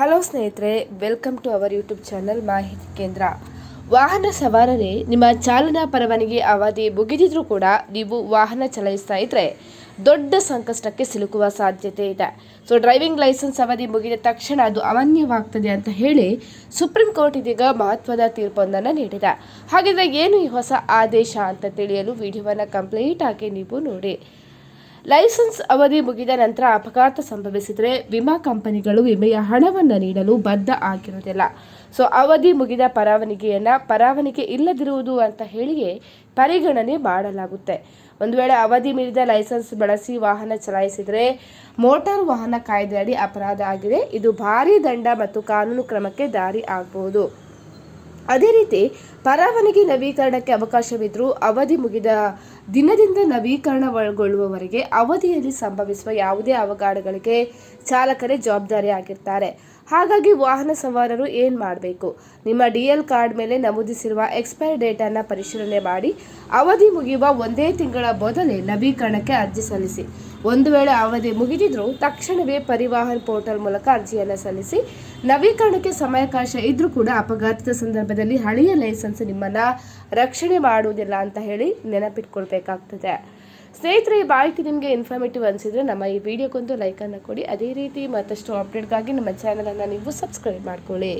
Hello ಸ್ನೇಹಿತರೆ welcome to our YouTube channel ಮಾಹಿತಿ ಕೇಂದ್ರ. ವಾಹನ ಸವಾರರೇ, ನಿಮ್ಮ ಚಾಲನಾ ಪರವಾನಗಿ ಅವಧಿ ಮುಗಿದಿದ್ರೂ ಕೂಡ ನೀವು ವಾಹನ ಚಲಾಯಿಸ್ತಾ ಇದ್ರೆ ದೊಡ್ಡ ಸಂಕಷ್ಟಕ್ಕೆ ಸಿಲುಕುವ ಸಾಧ್ಯತೆ ಇದೆ. ಸೊ ಡ್ರೈವಿಂಗ್ ಲೈಸೆನ್ಸ್ ಅವಧಿ ಮುಗಿದ ತಕ್ಷಣ ಅದು ಅಮಾನ್ಯವಾಗ್ತದೆ ಅಂತ ಹೇಳಿ ಸುಪ್ರೀಂ ಕೋರ್ಟ್ ಇದೀಗ ಮಹತ್ವದ ತೀರ್ಪೊಂದನ್ನು ನೀಡಿದೆ. ಹಾಗಿದ್ರೆ ಏನು ಈ ಹೊಸ ಆದೇಶ ಅಂತ ತಿಳಿಯಲು ವಿಡಿಯೋವನ್ನು ಕಂಪ್ಲೀಟ್ ಆಗಿ ನೀವು ನೋಡಿ. ಲೈಸೆನ್ಸ್ ಅವಧಿ ಮುಗಿದ ನಂತರ ಅಪಘಾತ ಸಂಭವಿಸಿದರೆ ವಿಮಾ ಕಂಪನಿಗಳು ವಿಮೆಯ ಹಣವನ್ನು ನೀಡಲು ಬದ್ಧ ಆಗಿರುವುದಿಲ್ಲ. ಸೊ, ಅವಧಿ ಮುಗಿದ ಪರವಾನಿಗೆಯನ್ನು ಪರವಾನಗಿ ಇಲ್ಲದಿರುವುದು ಅಂತ ಹೇಳಿಯೇ ಪರಿಗಣನೆ ಮಾಡಲಾಗುತ್ತೆ. ಒಂದು ವೇಳೆ ಅವಧಿ ಮೀರಿದ ಲೈಸೆನ್ಸ್ ಬಳಸಿ ವಾಹನ ಚಲಾಯಿಸಿದರೆ ಮೋಟಾರ್ ವಾಹನ ಕಾಯ್ದೆಯಡಿ ಅಪರಾಧ ಆಗಿದೆ. ಇದು ಭಾರೀ ದಂಡ ಮತ್ತು ಕಾನೂನು ಕ್ರಮಕ್ಕೆ ದಾರಿ ಆಗಬಹುದು ಅದೇ ರೀತಿ ಪರವಾನಗಿ ನವೀಕರಣಕ್ಕೆ ಅವಕಾಶವಿದ್ದರೂ ಅವಧಿ ಮುಗಿದ ದಿನದಿಂದ ನವೀಕರಣಗೊಳ್ಳುವವರೆಗೆ ಅವಧಿಯಲ್ಲಿ ಸಂಭವಿಸುವ ಯಾವುದೇ ಅವಘಡಗಳಿಗೆ ಚಾಲಕರೇ ಜವಾಬ್ದಾರಿ ಆಗಿರ್ತಾರೆ ಹಾಗಾಗಿ ವಾಹನ ಸವಾರರು ಏನು ಮಾಡಬೇಕು? ನಿಮ್ಮ ಡಿ ಎಲ್ ಕಾರ್ಡ್ ಮೇಲೆ ನಮೂದಿಸಿರುವ ಎಕ್ಸ್ಪೈರ್ ಡೇಟನ್ನು ಪರಿಶೀಲನೆ ಮಾಡಿ, ಅವಧಿ ಮುಗಿಯುವ ಒಂದೇ ತಿಂಗಳ ಮೊದಲೇ ನವೀಕರಣಕ್ಕೆ ಅರ್ಜಿ ಸಲ್ಲಿಸಿ. ಒಂದು ವೇಳೆ ಅವಧಿ ಮುಗಿದಿದ್ರೂ ತಕ್ಷಣವೇ ಪರಿವಾಹನ್ ಪೋರ್ಟಲ್ ಮೂಲಕ ಅರ್ಜಿಯನ್ನು ಸಲ್ಲಿಸಿ, ನವೀಕರಣಕ್ಕೆ ಸಮಯಾವಕಾಶ ಇದ್ರೂ ಕೂಡ ಅಪಘಾತದ ಸಂದರ್ಭದಲ್ಲಿ ಹಳೆಯ ಲೈಸೆನ್ಸ್ ನಿಮ್ಮನ್ನ ರಕ್ಷಣೆ ಮಾಡುವುದಿಲ್ಲ ಅಂತ ಹೇಳಿ ನೆನಪಿಟ್ಕೊಳ್ಬೇಕಾಗ್ತದೆ. ಸ್ನೇಹಿತರೆ, ಈ ಮಾಹಿತಿ ನಿಮಗೆ ಇನ್ಫಾರ್ಮೇಟಿವ್ ಅನಿಸಿದ್ರೆ ನಮ್ಮ ಈ ವಿಡಿಯೋಗೊಂದು ಲೈಕನ್ನು ಕೊಡಿ. ಅದೇ ರೀತಿ ಮತ್ತಷ್ಟು ಅಪ್ಡೇಟ್ಗಾಗಿ ನಮ್ಮ ಚಾನಲನ್ನು ನೀವು ಸಬ್ಸ್ಕ್ರೈಬ್ ಮಾಡ್ಕೊಳ್ಳಿ.